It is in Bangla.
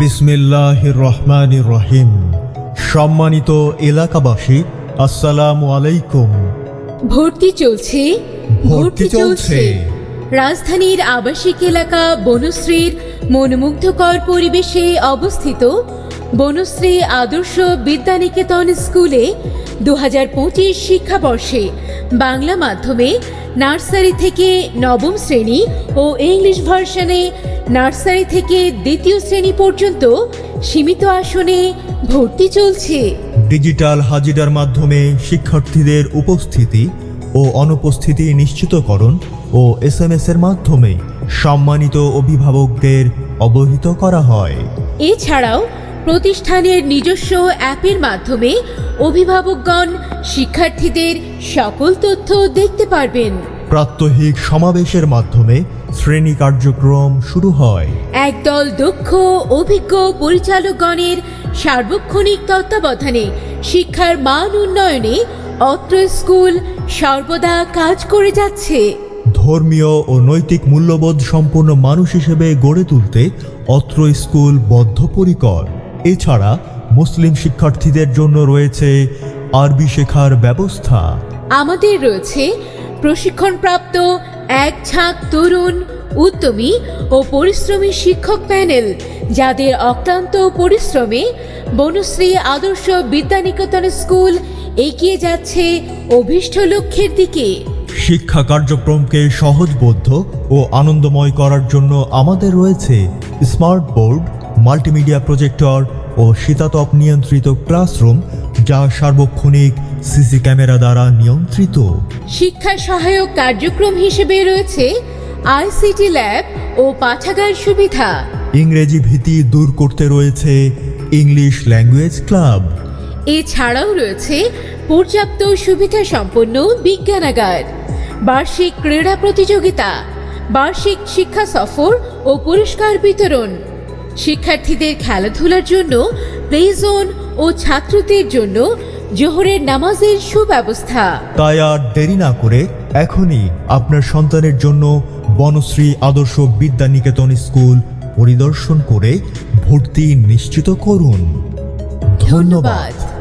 বিসমিল্লাহ রহমান রহিম। সম্মানিত এলাকাবাসী আসসালামু আলাইকুম। ভর্তি চলছে ভর্তি চলছে। রাজধানীর আবাসিক এলাকা বনশ্রীর মনোমুগ্ধকর পরিবেশে অবস্থিত বনশ্রী আদর্শ বিদ্যানিকেতন স্কুলে দু হাজার পঁচিশ শিক্ষাবর্ষে বাংলা মাধ্যমে নার্সারি থেকে নবম শ্রেণি ও ইংলিশ ভার্সনে নার্সারি থেকে দ্বিতীয় শ্রেণি পর্যন্ত সীমিত আসনে ভর্তি চলছে। ডিজিটাল হাজিরার মাধ্যমে শিক্ষার্থীদের উপস্থিতি ও অনুপস্থিতি নিশ্চিতকরণ ও এস এম এস এর মাধ্যমে সম্মানিত অভিভাবকদের অবহিত করা হয়। এছাড়াও প্রতিষ্ঠানের নিজস্ব অ্যাপের মাধ্যমে অভিভাবকগণ শিক্ষার্থীদের সকল তথ্য দেখতে পারবেন। প্রাত্যহিক সমাবেশের মাধ্যমে শ্রেণি কার্যক্রম শুরু হয়। একদল দক্ষ অভিজ্ঞ পরিচালকগণের সার্বক্ষণিক তত্ত্বাবধানে শিক্ষার মান উন্নয়নে অত্র স্কুল সর্বদা কাজ করে যাচ্ছে। ধর্মীয় ও নৈতিক মূল্যবোধ সম্পন্ন মানুষ হিসেবে গড়ে তুলতে অত্র স্কুল বদ্ধপরিকর। এছাড়া মুসলিম শিক্ষার্থীদের জন্য রয়েছে আরবি শেখার ব্যবস্থা। আমাদের রয়েছে প্রশিক্ষণপ্রাপ্ত এক ঝাঁক তরুণ, উদ্যমী ও পরিশ্রমী শিক্ষক প্যানেল, যাদের অক্লান্ত পরিশ্রমে বনশ্রী আদর্শ বিদ্যানিকেতন স্কুল এগিয়ে যাচ্ছে অভীষ্ট লক্ষ্যের দিকে। শিক্ষা কার্যক্রমকে সহজবোধ্য ও আনন্দময় করার জন্য আমাদের রয়েছে স্মার্ট বোর্ড, মাল্টিমিডিয়া প্রজেক্টর ও শীতাতপ নিয়ন্ত্রিত ক্লাসরুম যা সার্বক্ষণিক সিসি ক্যামেরা দ্বারা নিয়ন্ত্রিত। শিক্ষা সহায়ক কার্যক্রম হিসেবে রয়েছে আইসিটি ল্যাব ও পাঠাগার সুবিধা। ইংরেজি ভীতি দূর করতে রয়েছে ইংলিশ ল্যাঙ্গুয়েজ ক্লাব। এছাড়াও রয়েছে পর্যাপ্ত সুবিধা সম্পন্ন বিজ্ঞানাগার বার্ষিক ক্রীড়া প্রতিযোগিতা বার্ষিক শিক্ষা সফর ও পুরস্কার বিতরণ। শিক্ষার্থীদের খেলাধুলার জন্য প্লে জোন ও ছাত্রদের জন্য জোহরের নামাজের সুব্যবস্থা। তাই আর দেরি না করে এখনই আপনার সন্তানের জন্য বনশ্রী আদর্শ বিদ্যা নিকেতন স্কুল পরিদর্শন করে ভর্তি নিশ্চিত করুন। ধন্যবাদ। ধন্যবাদ।